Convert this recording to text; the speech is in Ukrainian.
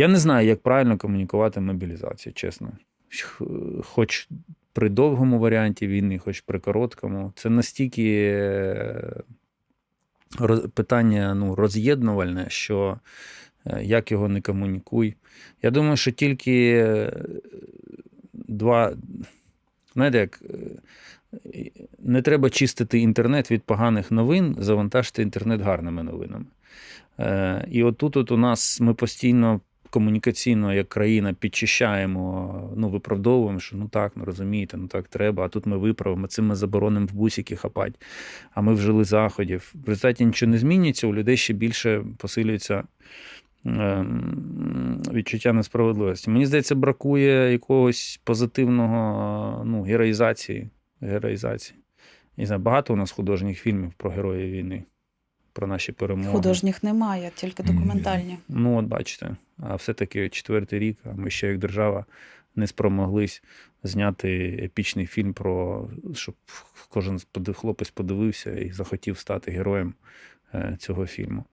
Я не знаю, як правильно комунікувати мобілізацію, чесно. Хоч при довгому варіанті війни, хоч при короткому. Це настільки е, питання ну, роз'єднувальне, що е, як його не комунікуй. Я думаю, що тільки е, два. Знаєте, як не треба чистити інтернет від поганих новин, завантажити інтернет гарними новинами. І отут от у нас ми постійно комунікаційно, як країна, підчищаємо, ну, виправдовуємо, що ну так, ну розумієте, ну так треба, а тут ми виправимо, цим ми заборонимо в бусики хапати, а ми вжили заходів. В результаті нічого не змінюється, у людей ще більше посилюється ем, відчуття несправедливості. Мені здається, бракує якогось позитивного ну, героїзації. героїзації. Не знаю, багато у нас художніх фільмів про героїв війни, про наші перемоги. Художніх немає, тільки документальні. Ну, от бачите, а все-таки четвертий рік, а ми ще як держава не спромоглись зняти епічний фільм про щоб кожен хлопець подивився і захотів стати героєм е, цього фільму.